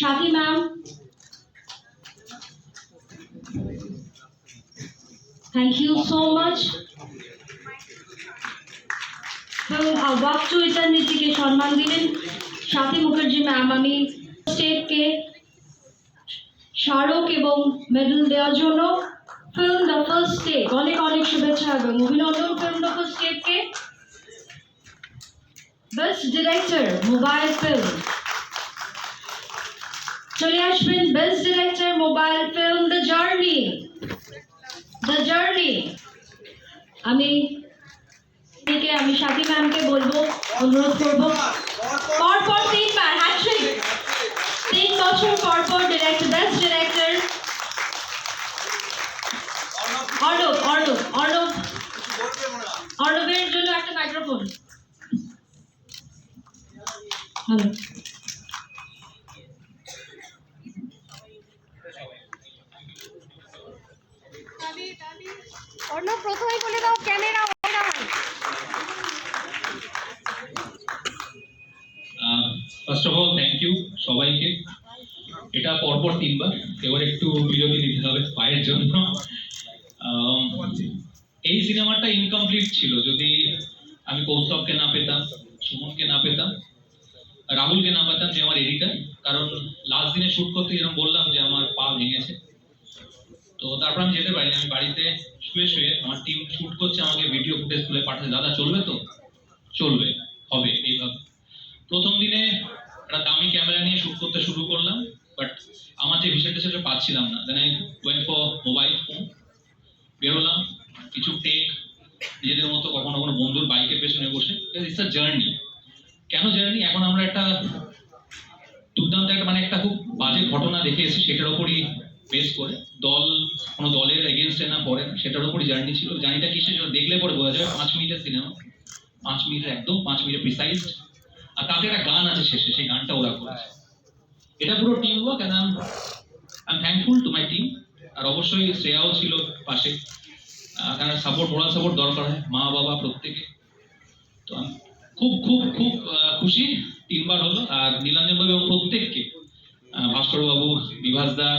Sathi ma'am thank you so much এবং চৈতন্যজিকে সম্মান দিলেন সাথী মুখার্জি ম্যাম আমি স্টেটকে স্মারক এবং মেডেল দেওয়ার জন্য ফিল্ম দ্য ফার্স্ট স্টেট অনেক অনেক শুভেচ্ছা এবং অভিনন্দন ফিল্ম দ্য ফার্স্ট স্টেটকে বেস্ট ডিরেক্টর মোবাইল ফিল্ম চলে আসবেন best director mobile film the journey the journey আমি থেকে আমি সাথী ম্যামকে বলব, অনুরোধ করব। পরপর তিনবার হ্যাট্রিক তিন বছর পর পর director best director Arnab Arnab Arnab. অর্ণবের জন্য একটা মাইক্রোফোন হ্যালো অন্য প্রথমেই বলে দাও camera ওইরা first of all thank you সবাইকে এটা পরপর তিনবার এবার একটু বিরতি নিতে হবে পায়ের জন্য। এই সিনেমাটা ইনকমপ্লিট ছিল, যদি আমি কৌস্তবকে না পেতাম, সুমনকে না পেতাম, রাহুলকে না পেতাম, যে আমার এডিটার কারণ লাস্ট দিনে শুট করতে যেরকম বললাম যে আমার পা ভেঙেছে। তো তারপর আমি যেতে পারিনি, আমি বাড়িতে শুয়ে শুয়ে আমার টিম শুট করছে, আমাকে ভিডিও ফুটেজ তুলে পাঠাচ্ছে, দাদা, চলবে তো? চলবে, হবে, এইভাবে। প্রথম দিনে একটা দামি ক্যামেরা নিয়ে শুট করতে শুরু করলাম বাট আমার যে ভিশনটা সেটা পাচ্ছিলাম না। Then I went for mobile phone বেরোলাম, কিছু টেক নিজেদের মতো কখনো কখনো বন্ধুর বাইকের পেছনে বসে। ইটস আ জার্নি কেন জার্নি এখন আমরা একটা দুর্দান্ত একটা মানে একটা খুব বাজে ঘটনা দেখে এসেছি, সেটার উপরই বেস করে। দল, কোনো দলের এগেনস্টে না পড়ে, সেটার উপরই জার্নি ছিল। জার্নিটা জন্য দেখলে পরে বোঝা যাবে, পাঁচ মিনিটের সিনেমা পাঁচ মিনিটের একদম, পাঁচ মিনিটের প্রিসাইজ আর তাতে একটা গান আছে শেষে, সেই গানটা ওরা করেছে। এটা পুরো team work and I am thankful to my team আর অবশ্যই শ্রেয়াও ছিল পাশে। কারণ সাপোর্ট মোরাল সাপোর্ট দরকার হয় মা বাবা প্রত্যেকে। তো খুব খুব খুব খুশি তিনবার হলো। আর নীলাঞ্জন বাবু এবং প্রত্যেককে আহ, ভাস্কর বাবু বিভাস দা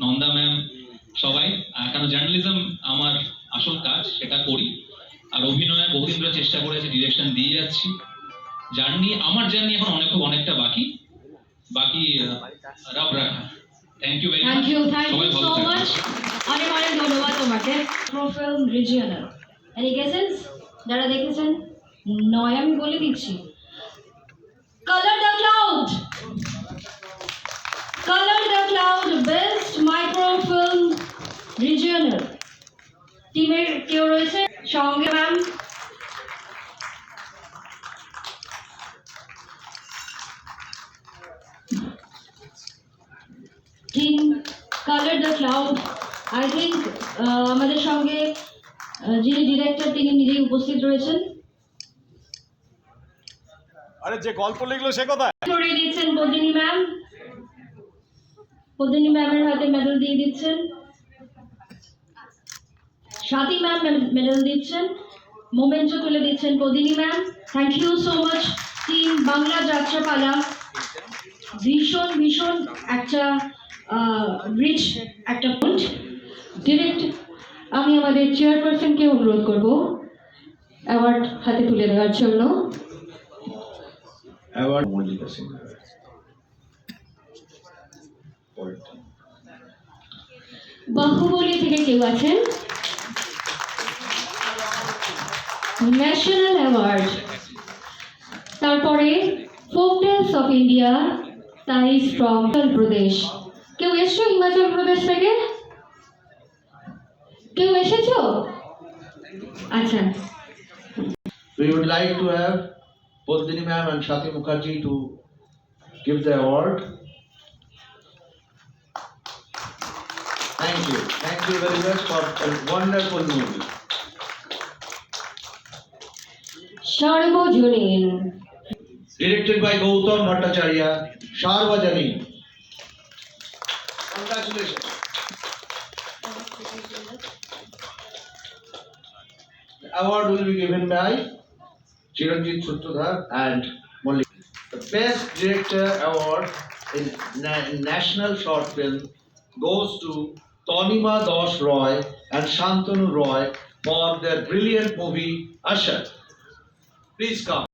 নন্দা ম্যাম সবাই। কারণ জার্নালিজম আমার আসল কাজ সেটা করি। আর অভিনয়ে বহুদিন ধরে চেষ্টা করেছি ডিরেকশন দিয়ে যাচ্ছি। জার্নি আমার জার্নি এখন অনেক অনেকটা বাকি। বাকি রব রাখা thank you thank you thank you so much অনেক অনেক ধন্যবাদ তোমাকে প্রোফিল্ম রিজিয়নাল এনি গেসেস যারা দেখেছেন নয় আমি বলে দিচ্ছি colour the cloud colour the cloud best microfilm regional টিমের কেউ রয়েছে? সঙ্গে ma'am team colour the cloud I think আমাদের সঙ্গে যিনি ডিরেক্টর তিনি নিজেই উপস্থিত রয়েছেন। আরে যে গল্প লিখলো সে কোথায়? করে দিচ্ছেন পদিনী ম্যাম পদিনী ম্যামের হাতে মেডেল দিয়ে দিচ্ছেন। স্বাতী ম্যাম মেডেল দিচ্ছেন। মোমেন্টো তুলে দিচ্ছেন Padini ma'am thank you so much team Bangla Jatrapala ভীষণ ভীষণ একটা রিচ একটা পয়েন্ট ডিরেক্ট আমি আমাদের চেয়ারপারসনকে অনুরোধ করব অ্যাওয়ার্ড হাতে তুলে দেওয়ার জন্য। অ্যাওয়ার্ড মল্লিকা সিং বাহুবলী থেকে কেউ আছেন? ন্যাশনাল অ্যাওয়ার্ড তারপরে ফোকটেলস অফ ইন্ডিয়া তাই ফ্রম প্রদেশ। কেউ এসছো হিমাচল প্রদেশ থেকে কেউ এসেছ আচ্ছা We would like to have both Dini ma'am and Shati Mukherjee to give the award. Thank you. Thank you very much for a wonderful movie. সর্বজনীন Directed by Gautam Bhattacharya, Sharvajani. Congratulations. The award will be given by Chiranjit Sutradhar and Molly. The Best Director Award in na- national short film goes to Tonima Dosh Roy and Shantanu Roy for their brilliant movie Usher. Please come.